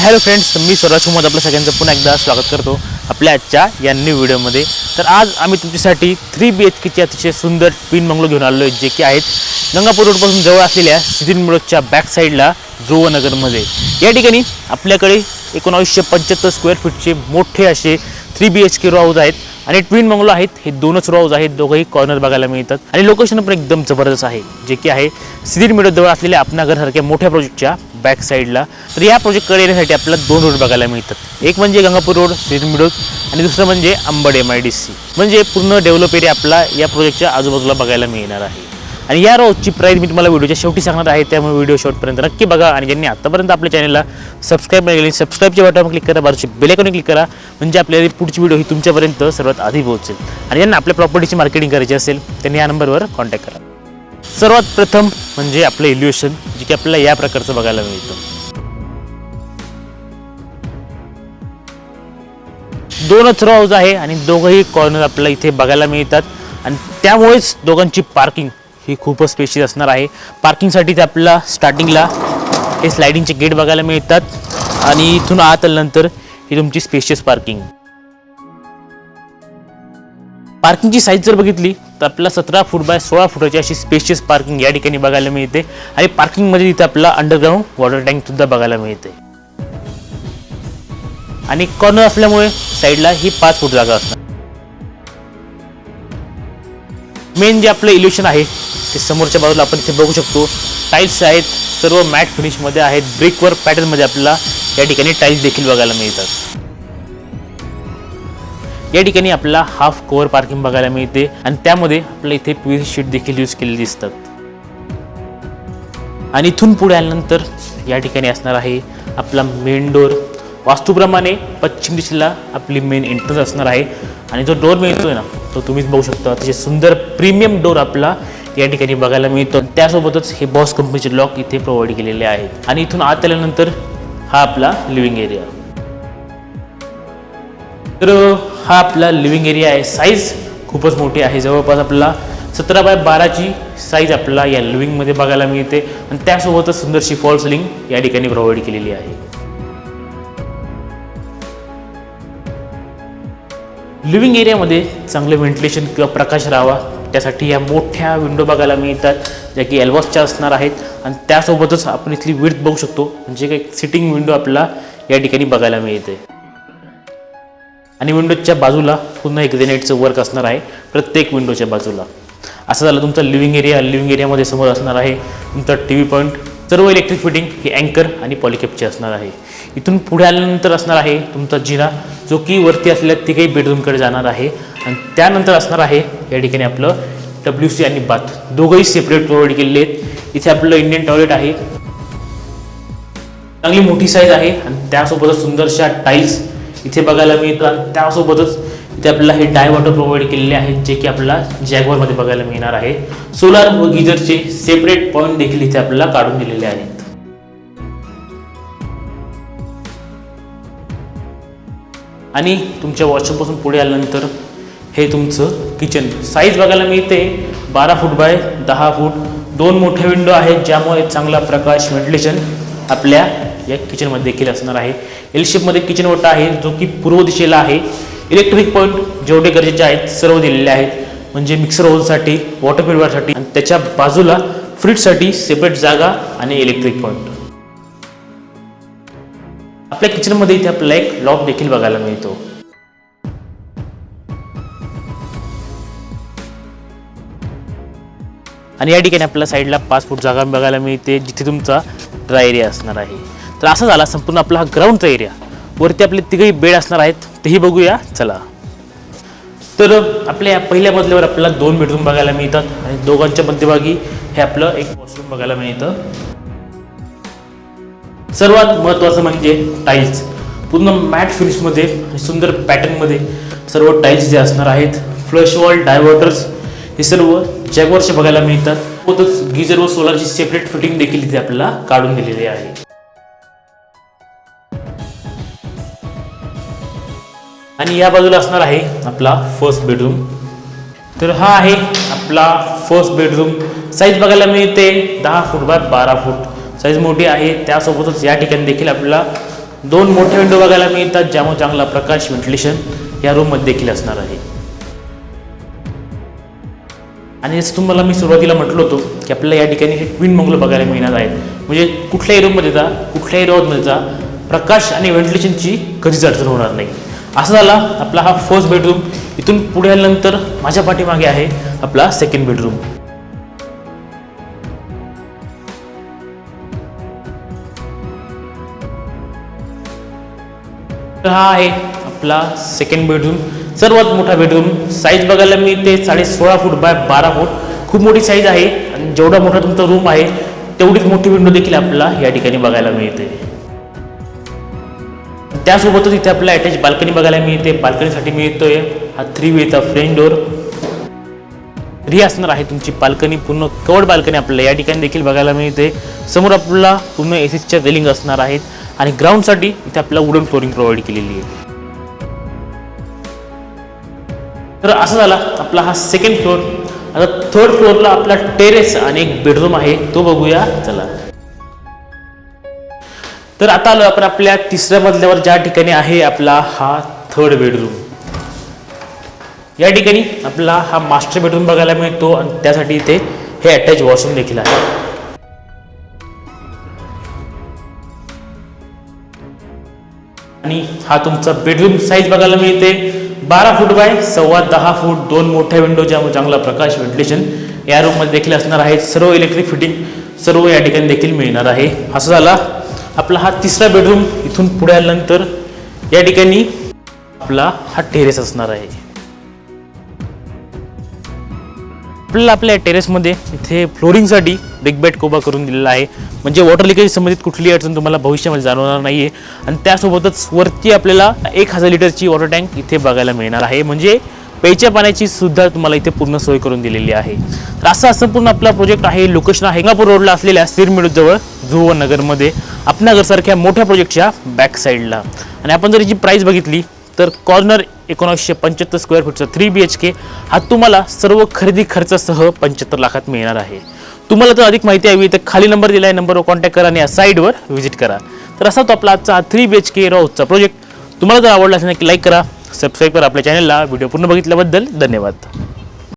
Hello friends मी स्वराज मोद आपल्या सगळ्यांचं पुन्हा एकदा स्वागत करतो आपल्या आजच्या या न्यू व्हिडिओमध्ये तर आज आम्ही तुमच्यासाठी थ्री बी एच केची अतिशय सुंदर पिन बंगलो घेऊन आलो आहे जे की आहेत गंगापूर रोडपासून जवळ असलेल्या सिद्धिन मिळोच्या बॅक साईडला ध्रुवनगरमध्ये या ठिकाणी आपल्याकडे एकोणावीसशे पंच्याहत्तर स्क्वेअर फीटचे मोठे असे three B H K row house आहेत. आणि ट्विन बंगलो आहेत हे दोनच रॉज आहेत दोघंही कॉर्नर बघायला मिळतात. आणि लोकेशन पण एकदम जबरदस्त आहे जे की आहे सिद्धी मिडोजवळ असलेल्या आपणाघरसारख्या मोठ्या प्रोजेक्टच्या बॅक साईडला तर या प्रोजेक्टकडे येण्यासाठी आपल्याला दोन रोड बघायला मिळतात. एक म्हणजे गंगापूर रोड सिद्धी मिडोज आणि दुसरं म्हणजे Ambad M I D C म्हणजे पूर्ण डेव्हलप एरिया आपला या प्रोजेक्टच्या आजूबाजूला बघायला मिळणार आहे. आणि या रोजची प्राईज मी तुम्हाला व्हिडिओच्या शेवटी सांगणार आहे त्यामुळे व्हिडिओ शेवटपर्यंत नक्की बघा आणि ज्यांनी आतापर्यंत आपल्या चॅनलला सबस्क्राईब नाही केली सबस्क्राईबच्या बटन क्लिक करा बाजूची बेलेकॉन क्लिक करा म्हणजे आपल्याला पुढची व्हिडिओ ही तुमच्यापर्यंत सर्वात आधी पोहोचेल. आणि ज्यांना आपल्या प्रॉपर्टीची मार्केटिंग करायची असेल त्यांनी या नंबरवर कॉन्टॅक्ट करा. सर्वात प्रथम म्हणजे आपलं इल्युएशन जे की आपल्याला या प्रकारचं बघायला मिळतं. दोनच रॉज आहे आणि दोघंही कॉर्नर आपल्याला इथे बघायला मिळतात. आणि त्यामुळेच दोघांची पार्किंग ही खूपच स्पेशियस असणार आहे. पार्किंगसाठी ते आपल्याला स्टार्टिंगला हे स्लायडिंगचे गेट बघायला मिळतात. आणि इथून आत आल्यानंतर ही तुमची स्पेशियस पार्किंग. पार्किंगची साईज जर बघितली तर आपल्याला सतरा फूट बाय सोळा फुटाची अशी स्पेशियस पार्किंग या ठिकाणी बघायला मिळते. आणि पार्किंगमध्ये तिथे आपल्याला अंडरग्राऊंड वॉटर टँक सुद्धा बघायला मिळते. आणि कॉर्नर असल्यामुळे साईडला ही पाच फूट जागा असणार. मेन जे आपलं इल्युशन आहे ते समोरच्या बाजूला आपण इथे बघू शकतो. टाईल्स आहेत सर्व मॅट फिनिशमध्ये आहेत ब्रिकवर पॅटर्नमध्ये आपल्याला या ठिकाणी टाईल्स देखील बघायला मिळतात. या ठिकाणी आपल्याला हाफ कव्हर पार्किंग बघायला मिळते आणि त्यामध्ये आपल्याला इथे पी शीट देखील यूज केलेली दिसतात. आणि इथून पुढे आल्यानंतर या ठिकाणी असणार आहे आपला मेन डोर वास्तूप्रमाणे पश्चिम दिशेला आपली मेन एंट्रन्स असणार आहे. आणि जो डोर मिळतोय ना तो तुम्हीच बघू शकता. अतिशय सुंदर प्रीमियम डोर आपला या ठिकाणी बघायला मिळतो. त्यासोबतच हे बॉस कंपनीचे लॉक इथे प्रोव्हाइड केलेले आहेत. आणि इथून आत आल्यानंतर हा आपला लिव्हिंग एरिया तर हा आपला लिव्हिंग एरिया आहे. साईज खूपच मोठी आहे. जवळपास आपला सतरा बाय बाराची साईज आपल्याला या लिव्हिंगमध्ये बघायला मिळते. आणि त्यासोबतच सुंदरशी फॉल सिलिंग या ठिकाणी प्रोव्हाइड केलेली आहे. लिव्हिंग एरियामध्ये चांगलं व्हेंटिलेशन किंवा प्रकाश राहावा. त्यासाठी या मोठ्या विंडो बघायला मिळतात ज्या की एल्वॉसच्या असणार आहेत. आणि त्यासोबतच आपण इथली विड्थ बघू शकतो. म्हणजे काही सिटिंग विंडो आपल्याला या ठिकाणी बघायला मिळते. आणि विंडोच्या बाजूला पुन्हा एक ग्रेनेटचं वर्क असणार आहे प्रत्येक विंडोच्या बाजूला. असं झालं तुमचा लिव्हिंग एरिया लिव्हिंग एरियामध्ये समोर असणार आहे. तुमचा टी व्ही पॉईंट सर्व इलेक्ट्रिक फिटिंग ही अँकर आणि पॉलिकेपची असणार आहे. इथून पुढे आल्यानंतर असणार आहे तुमचा जिना जो की वरती असलेल्या तिघही बेडरूमकडे जाणार आहे. आणि त्यानंतर असणार आहे या ठिकाणी आपलं डब्ल्यू सी आणि बाथ दोघंही सेपरेट प्रोव्हाइड केलेले आहेत. इथे आपलं इंडियन टॉयलेट आहे. चांगली मोठी साईज आहे आणि त्यासोबतच सुंदरशा टाईल्स इथे बघायला मिळतात. त्यासोबतच इथे आपल्याला हे डाय वॉटर प्रोव्हाइड केलेले आहेत जे की आपल्याला जॅगवरमध्ये बघायला मिळणार आहे. सोलार व गिजरचे सेपरेट पॉईंट देखील इथे आपल्याला काढून दिलेले आहेत. आणि तुमच्या वॉशरूमपासून पुढे आल्यानंतर हे तुमचं किचन साईज बघायला मिळते. बारा फूट बाय दहा फूट दोन मोठे विंडो आहेत ज्यामुळे चांगला प्रकाश व्हेंटिलेशन आपल्या या किचनमध्ये देखील असणार आहे. एल शेपमध्ये किचन ओटा आहे जो की पूर्व दिशेला आहे. इलेक्ट्रिक पॉईंट जेवढे गरजेचे आहेत सर्व दिलेले आहेत. म्हणजे मिक्सर ओव्हनसाठी वॉटर प्युरिफायरसाठी आणि त्याच्या बाजूला फ्रीजसाठी सेपरेट जागा आणि इलेक्ट्रिक पॉईंट आपल्या किचनमध्ये इथे आपल्याला एक लॉक देखील बघायला मिळतो. आणि या ठिकाणी आपल्याला साईडला पाच फूट जागा बघायला मिळते जिथे तुमचा ड्राय एरिया असणार आहे. तर असं झाला संपूर्ण आपला हा ग्राउंडचा एरिया वरती आपले तिघही बेड असणार आहेत तेही बघूया. चला. तर आपल्या पहिल्या मजल्यावर आपल्याला दोन बेडरूम बघायला मिळतात आणि दोघांच्या मध्यभागी हे आपलं एक वॉशरूम बघायला मिळतं. सर्वात महत्त्वाचं म्हणजे टाईल्स पूर्ण मॅट फिनिशमध्ये आणि सुंदर पॅटर्नमध्ये सर्व टाईल्स जे असणार आहेत फ्लश वॉल डायव्हर्टर्स हे सर्व जॅगवरचे बघायला मिळतात. सोबतच गिजर व सोलारची सेपरेट फिटिंग देखील इथे आपल्याला काढून दिलेली आहे. आणि या बाजूला असणार आहे आपला फर्स्ट बेडरूम तर हा आहे आपला फर्स्ट बेडरूम साईज बघायला मिळते दहा फूट बाय बारा फूट साईज मोठी आहे. त्यासोबतच या ठिकाणी देखील आपल्याला दोन मोठे विंडो बघायला मिळतात ज्यामुळे चांगला प्रकाश व्हेंटिलेशन या रूममध्ये देखील असणार आहे. आणि जसं तुम्हाला मी सुरुवातीला म्हटलं होतो की आपल्याला या ठिकाणी हे ट्विन बंगलो बघायला मिळणार आहेत. म्हणजे कुठल्याही रूममध्ये जा कुठल्याही रूममध्ये जा प्रकाश आणि व्हेंटिलेशनची कधीच अडचण होणार नाही. असं झाला आपला हा फर्स्ट बेडरूम इथून पुढे आल्यानंतर माझ्या पाठीमागे आहे आपला सेकंड बेडरूम तर हा आहे आपला सेकंड बेडरूम सर्वात मोठा बेडरूम साईज बघायला मी ते साडे सोळा फूट बाय बारा फूट खूप मोठी साईज आहे आणि जेवढा मोठा तुमचा रूम आहे तेवढीच मोठी विंडो देखील आपल्याला या ठिकाणी बघायला मिळते. त्यासोबतच इथे आपल्याला अटॅच बाल्कनी बघायला मिळते. बाल्कनीसाठी मिळतोय हा थ्री वेचा फ्रेंड डोर री असणार आहे तुमची बाल्कनी पूर्ण कवर्ड बाल्कनी आपल्याला. या ठिकाणी देखील बघायला मिळते. समोर आपल्याला पूर्ण एसीच्या रेलिंग असणार आहेत. आणि ग्राउंडसाठी इथे आपल्याला वुडन फ्लोरिंग प्रोव्हाइड केलेली आहे. तर असं झाला आपला हा सेकंड फ्लोअर आता थर्ड फ्लोअरला आपला टेरेस आणि एक बेडरूम आहे. तो बघूया. चला. तर आता आलो आपण आपल्या तिसऱ्या मजल्यावर. ज्या ठिकाणी आहे आपला हा थर्ड बेडरूम या ठिकाणी आपला हा मास्टर बेडरूम बघायला मिळतो आणि त्यासाठी इथे हे अटॅच वॉशरूम देखील आहे. आणि हा तुमचा बेडरूम साईज बघायला मिळते. बारा फूट बाय सव्वा दहा फूट दोन मोठ्या विंडो ज्यामुळे चांगला प्रकाश व्हेंटिलेशन या रूममध्ये देखील असणार आहे. सर्व इलेक्ट्रिक फिटिंग सर्व या ठिकाणी देखील मिळणार आहे. असं झाला. आपला हा तिसरा बेडरूम इथून पुढे आल्यानंतर या ठिकाणी आपला हा टेरेस असणार आहे. आपल्याला आपल्या टेरेसमध्ये इथे फ्लोरिंगसाठी बिग बेड कोबा करून दिलेला आहे. म्हणजे वॉटर लिकेज संबंधित कुठलीही अडचण तुम्हाला भविष्यामध्ये जाणवणार नाही आहे आणि त्यासोबतच वरती आपल्याला एक हजार लिटरची वॉटर टँक इथे बघायला मिळणार आहे. म्हणजे प्यायच्या पाण्याची सुद्धा तुम्हाला इथे पूर्ण सोय करून दिलेली आहे. तर असा संपूर्ण आपला प्रोजेक्ट आहे. लोकेशन आहे. गंगापूर रोडला असलेल्या सिरमिडूजवळ. जुहू नगरमध्ये आपणागरसारख्या मोठ्या प्रोजेक्टच्या बॅक साईडला आणि आपण जर याची प्राईस बघितली तर कॉर्नर एकोणीसशे पंच्याहत्तर स्क्वेअर फूटचा थ्री बी एच के हा तुम्हाला सर्व खरेदी खर्चासह पंच्याहत्तर लाखात मिळणार आहे. तुम्हाला तर अधिक माहिती हवी तर खाली नंबर दिला आहे नंबरवर कॉन्टॅक्ट करा आणि या साईडवर व्हिजिट करा. तर असा तो आपला आजचा थ्री बी एच के राऊतचा प्रोजेक्ट तुम्हाला जर आवडला असेल नक्की लाईक करा सबस्क्राईब करा आपल्या चॅनलला व्हिडिओ पूर्ण बघितल्याबद्दल धन्यवाद.